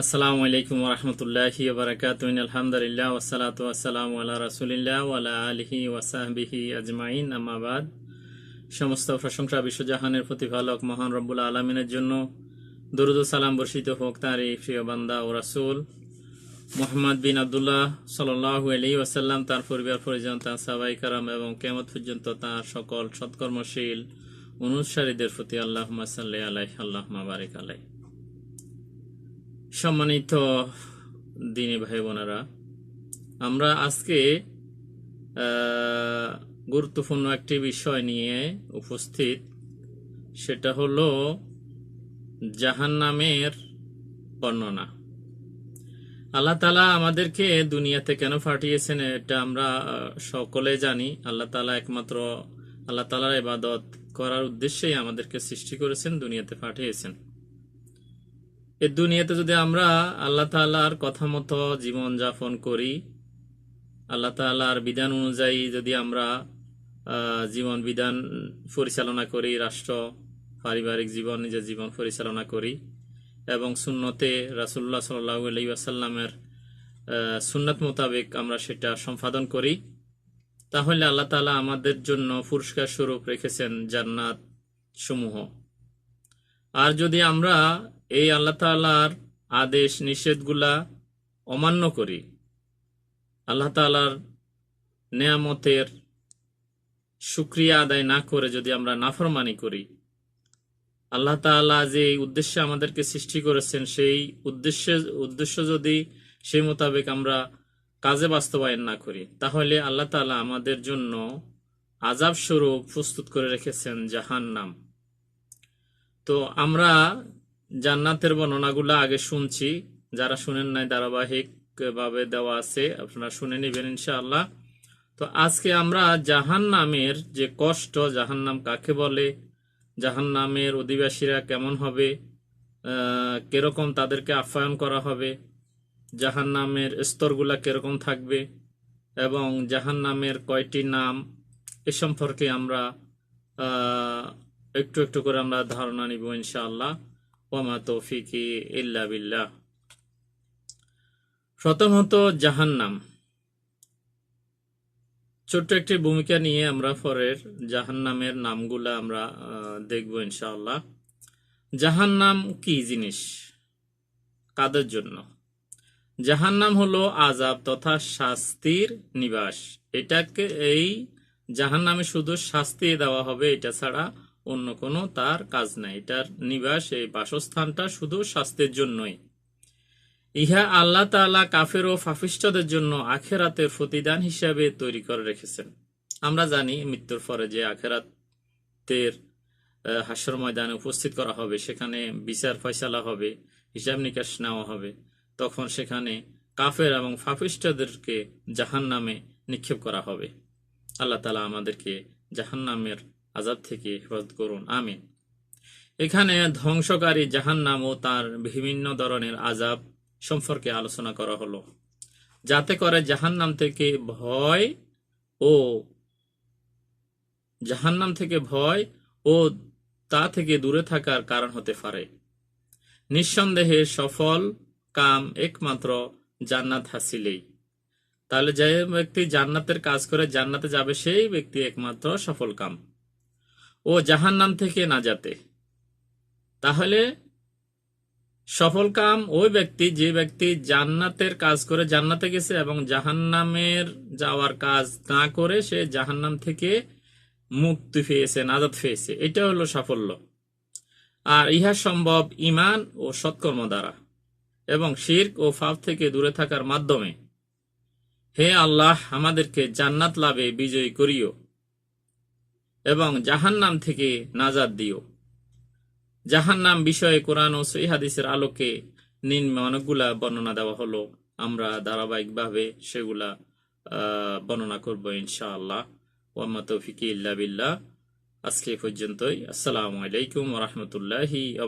আসসালামু আলাইকুম রহমতুল্লাহি বারাকাতুন আলহামদুলিল্লাহ ওসালাত ওয়াসালামু আল্লাহ রাসুলিল্লাহ ওয়ালা আলিহি ওয়াসাহবিহি আজমাইন। আমাবাদ সমস্ত প্রশংসা বিশ্বজাহানের প্রতিপালক মহান রব্বুল আলমিনের জন্য দরুদ সালাম বর্ষিত হোক তার এই প্রিয় বান্দা ও রাসুল। মোহাম্মদ বিন আবদুল্লাহ সাল্লাহ আলী ওয়াসাল্লাম তার পরিবার, পরিজন, তার সাবাই কারাম এবং কেমত পর্যন্ত তার সকল সৎকর্মশীল, অনুসারীদের প্রতি আল্লাহ সাল্লাহ আলাই আল্লাহ মাবারিক আলাই সম্মানিত দিনী ভাই বোনেরা আমরা আজকে গুরুত্বপূর্ণ একটি বিষয় নিয়ে উপস্থিত। সেটা হলো জাহান নামের বর্ণনা। আল্লাহ তালা আমাদেরকে দুনিয়াতে কেন পাঠিয়েছেন এটা আমরা সকলে জানি। আল্লাহ তালা একমাত্র আল্লাহ তালার ইবাদত করার উদ্দেশ্যেই আমাদেরকে সৃষ্টি করেছেন, দুনিয়াতে পাঠিয়েছেন। এ দুনিয়াতে যদি আমরা আল্লাহ তাআলার কথা মতো জীবন যাপন করি, আল্লাহ তাআলার বিধান অনুযায়ী যদি আমরা জীবন বিধান পরিচালনা করি, রাষ্ট্র, পারিবারিক জীবন, নিজের জীবন পরিচালনা করি, এবং সুন্নতে রাসুল্লাহ সাল্লাহ আসাল্লামের সুন্নত মোতাবেক আমরা সেটা সম্পাদন করি, তাহলে আল্লাহ তাআলা আমাদের জন্য পুরস্কার স্বরূপ রেখেছেন জান্নাত সমূহ আর যদি আমরা এই আল্লাহ তাআলার আদেশ, নিষেধগুলা অমান্য করি। আল্লাহ তাআলার নেয়ামতের সুক্রিয়া আদায় না করে যদি আমরা নাফরমানি করি। আল্লাহ তাআলা যে উদ্দেশ্যে আমাদেরকে সৃষ্টি করেছেন, সেই উদ্দেশ্যে, উদ্দেশ্য যদি সেই মোতাবেক আমরা কাজে বাস্তবায়ন না করি, তাহলে আল্লাহ তাআলা আমাদের জন্য আজাব স্বরূপ প্রস্তুত করে রেখেছেন জাহান্নাম। তো আমরা জান্নাতের বর্ণনাগুলো আগে শুনছি। যারা শুনেন নাই ধারাবাহিক ভাবে দেওয়া আছে, আপনারা শুনে নেবেন ইনশাআল্লাহ। তো আজকে আমরা জাহান নামের যে কষ্ট জাহান নাম কাকে বলে জাহান নামের অধিবাসীরা কেমন হবে কীরকম তাদেরকে আপ্যায়ন করা হবে জাহান নামের স্তরগুলা কীরকম থাকবে, এবং জাহান নামের কয়টি নাম, এ সম্পর্কে আমরা একটু একটু করে আমরা ধারণা নিব ইনশাআল্লাহ। তৌফিকি ইল্লা বিল্লাহ। প্রথমত জাহান্নাম। ছোট্ট একটি ভূমিকা নিয়ে আমরা পরের জাহান্নামের নামগুলা আমরা দেখব ইনশাআল্লাহ। জাহান্নাম কি জিনিস? কাদের জন্য? জাহান্নাম হলো আজাব তথা শাস্তির নিবাস। এটাকে, এই জাহান্নামে শুধু শাস্তি দেওয়া হবে, এটা ছাড়া অন্য কোনো তার কাজ নাই। এটার নিবাস এই বাসস্থানটা শুধু শাস্তির জন্যই। ইহা আল্লাহ তাআলা কাফের ও ফাফিস্টদের জন্য আখেরাতের প্রতিদান হিসাবে তৈরি করে রেখেছেন। আমরা জানি মৃত্যুর পরে যে আখেরাতের আহ, হাস্যর ময়দানে উপস্থিত করা হবে সেখানে বিচার ফয়সালা হবে হিসাব নিকাশ নেওয়া হবে তখন সেখানে কাফের এবং ফাফিস্টদেরকে জাহান নামে নিক্ষেপ করা হবে। আল্লাহ তালা আমাদেরকে জাহান নামের আজাব থেকে হেফাজত করুন, আমিন। এখানে ধ্বংসকারী জাহান্নাম ও তার বিভিন্ন ধরনের আজাব সম্পর্কে আলোচনা করা হলো, যাতে করে জাহান্নাম থেকে ভয় ও জাহান্নাম থেকে ভয় ও তা থেকে দূরে থাকার কারণ হতে পারে। নিঃসন্দেহে সফল কাম একমাত্র জান্নাত হাসিলেই। তাহলে যে ব্যক্তি জান্নাতের কাজ করে জান্নাতে যাবে, সেই ব্যক্তি একমাত্র সফল কাম। ও জাহান্নাম থেকে না যাতে। তাহলে সফল কাম ওই ব্যক্তি, যে ব্যক্তি জান্নাতের কাজ করে জান্নাতে গেছে এবং জাহান্নামের যাওয়ার কাজ না করে সে জাহান্নাম থেকে মুক্তি পেয়েছে নাজাদ পেয়েছে। এটা হলো সাফল্য। আর ইহা সম্ভব ইমান ও সৎকর্ম দ্বারা এবং শির্ক ও ফাপ থেকে দূরে থাকার মাধ্যমে। হে আল্লাহ, আমাদেরকে জান্নাত লাভে বিজয়ী করিও। এবং জাহান্নাম থেকে নাজাদ দিও। জাহান্নাম বিষয়ে কোরআন ও সই হাদিসের আলোকে নিম্ন অনেকগুলা বর্ণনা দেওয়া হলো। আমরা ধারাবাহিকভাবে সেগুলা বর্ণনা করব ইনশাআল্লাহ। ওয়াম্মা তৌফিকি ইল্লা বিল্লাহ। আজকে পর্যন্তই। আসসালামু আলাইকুম রহমতুল্লাহি